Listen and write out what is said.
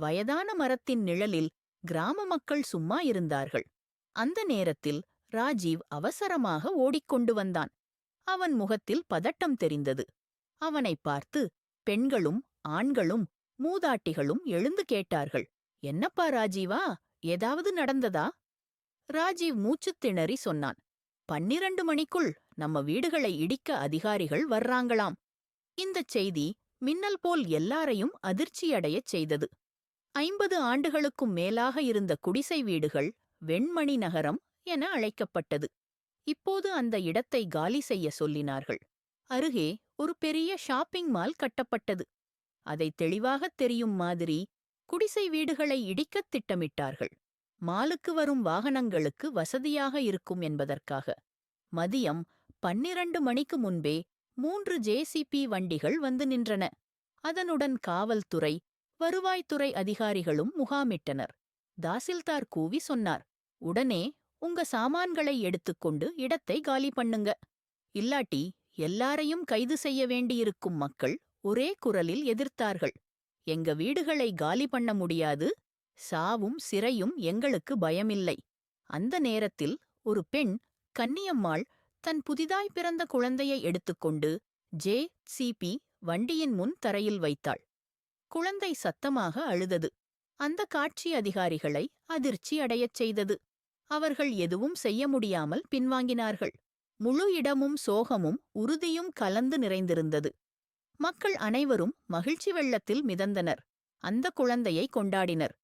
வயதான மரத்தின் நிழலில் கிராம மக்கள் சும்மா இருந்தார்கள். அந்த நேரத்தில் ராஜீவ் அவசரமாக ஓடிக்கொண்டு வந்தான். அவன் முகத்தில் பதட்டம் தெரிந்தது. அவனைப் பார்த்து பெண்களும் ஆண்களும் மூதாட்டிகளும் எழுந்து கேட்டார்கள் என்னப்பா ராஜீவா ஏதாவது நடந்ததா? ராஜீவ் மூச்சுத் திணறி சொன்னான் பன்னிரண்டு மணிக்குள் நம்ம வீடுகளை இடிக்க அதிகாரிகள் வர்றாங்களாம். இந்தச் செய்தி மின்னல் போல் எல்லாரையும் அதிர்ச்சியடையச் செய்தது. ஐம்பது ஆண்டுகளுக்கும் மேலாக இருந்த குடிசை வீடுகள் வெண்மணி நகரம் என அழைக்கப்பட்டது. இப்போது அந்த இடத்தை காலி செய்ய சொல்லினார்கள். அருகே ஒரு பெரிய ஷாப்பிங் மால் கட்டப்பட்டது. அதை தெளிவாகத் தெரியும் மாதிரி குடிசை வீடுகளை இடிக்கத் திட்டமிட்டார்கள். மாலுக்கு வரும் வாகனங்களுக்கு வசதியாக இருக்கும் என்பதற்காக. மதியம் பன்னிரண்டு மணிக்கு முன்பே மூன்று ஜேசிபி வண்டிகள் வந்து நின்றன. அதனுடன் காவல்துறை வருவாய்த்துறை அதிகாரிகளும் முகாமிட்டனர். தாசில்தார் கூவி சொன்னார் உடனே உங்க சாமான்களை எடுத்துக்கொண்டு இடத்தை காலி பண்ணுங்க. இல்லாட்டி எல்லாரையும் கைது செய்ய வேண்டியிருக்கும் மக்கள் ஒரே குரலில் எதிர்த்தார்கள். எங்க வீடுகளை காலி பண்ண முடியாது. சாவும் சிறையும் எங்களுக்கு பயமில்லை அந்த நேரத்தில் ஒரு பெண் கன்னியம்மாள் தன் புதிதாய் பிறந்த குழந்தையை எடுத்துக்கொண்டு ஜே சிபி வண்டியின் முன் தரையில் வைத்தாள். குழந்தை சத்தமாக அழுதது. அந்த காட்சி அதிகாரிகளை அதிர்ச்சி அடையச் செய்தது. அவர்கள் எதுவும் செய்ய முடியாமல் பின்வாங்கினார்கள். முழு இடமும் சோகமும் உறுதியும் கலந்து நிறைந்திருந்தது. மக்கள் அனைவரும் மகிழ்ச்சி வெள்ளத்தில் மிதந்தனர். அந்த குழந்தையை கொண்டாடினர்.